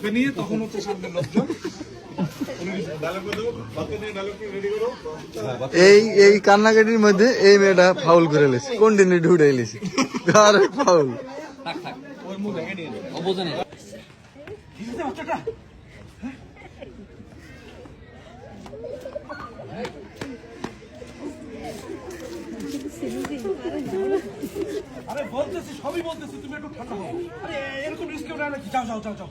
ওকে নিয়ে তখন হচ্ছে সামনে লোকজন। এই এই কান্নাকাটির মধ্যে এই মেয়েটা ফাউল করে লেছে। কন্টিনিউ ঢুড়ে লেছে? আরে ফাউল বাচ্চাটা। আরে বলতেছি সবই বলতেছি তুমি একটু ঠান্ডা হও। আরে এরকম রিস্ক নাকি? যাও যাও যাও যাও।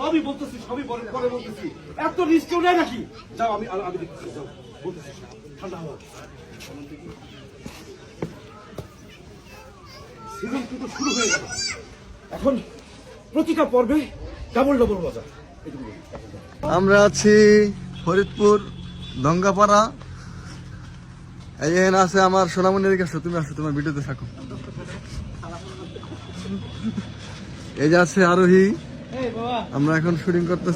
সবই বলতেছি, সবই পরে পরে বলতেছি। এত রিস্ক কেউ নেয় নাকি? যাও, আমি আমি দেখতেছি, যাও, বলতেছি। ঠান্ডা হওয়া। সিজন কিন্তু শুরু হয়ে গেল। এখন প্রতিটা পর্বে ডাবল ডাবল মজা। আমরা আছি ফরিদপুর, দঙ্গাপাড়া। এই এখানে আছে আমার সোনামণির কাছে, তুমি আসো, তোমার ভিডিওতে থাকো। এই যে আছে আরোহী। আমরা এখন শুটিং করতে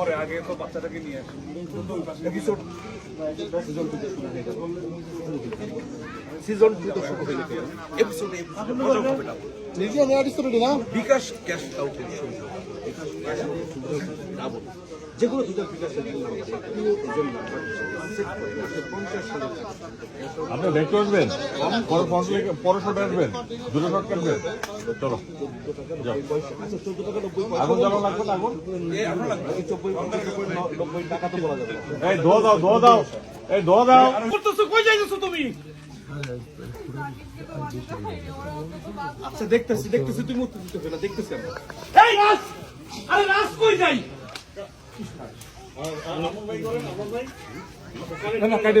পরে আগে তো বাচ্চাটাকে নিয়ে আসি। সিজন টু তো শুরু হয়ে এপিসোডে মজা হবে না। বিকাশ ক্যাশ শুরু আপনি দেখতে আসবেন? পরে লেগে পরে শট আসবেন। দুটো শট কাটবেন চলো। যাও। আচ্ছা জ্বালানো লাগবে না আগুন? এই এখন লাগবে। এই। এই দাও দাও এই দাও করতেছো কই যাইতেছো তুমি আচ্ছা দেখতেছি দেখতেছি তুমি উত্তর দিতে হবে না দেখতেছি আমরা এই রাজ আরে রাজ কই যাই না, না, কাটে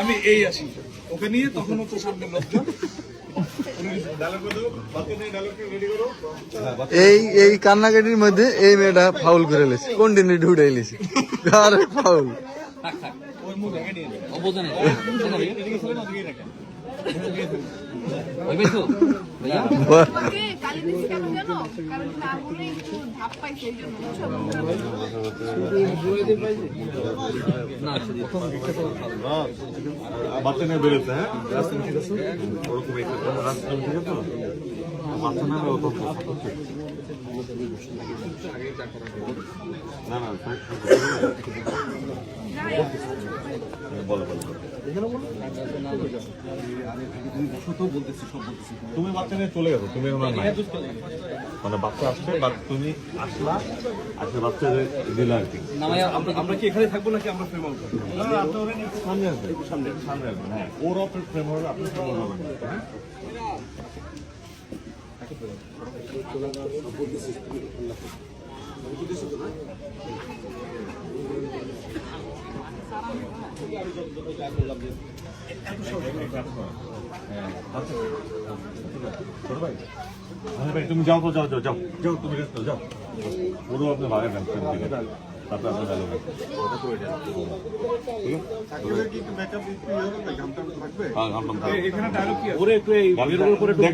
আমি এই আসি ওকে নিয়ে তখন হচ্ছে সামনে লোকজন এই এই কান্নাকাটির মধ্যে এই মেয়েটা ফাউল করে লেছে। কন্টিনিউ লেছে। আরে ফাউল ওর বাচ্চা নিয়ে বেরোচ্ছে হ্যাঁ? রাস্তা ঠিক আছে? ওরকম রাস্তা ঠিক আছে? বাচ্চা না ওরকম না না বলো বলো তুমি বাচ্চা নিয়ে চলে গেছো তুমি মানে বাচ্চা আসছে বা তুমি আসলা আসলে বাচ্চা দিলে আর কি। আমরা কি এখানে থাকব নাকি আমরা ফ্রেম সামনে আসবে সামনে হ্যাঁ। ওর অপের ফ্রেম হবে আপনি ফ্রেম হবেন হ্যাঁ। ছোট ভাই। আরে ভাই তুমি যাও তো যাও যাও যাও। যাও তুমি যাও। ওরও আপনি ভাগে নেন তারপরে আপনার হ্যাঁ ওরে একটু দেখে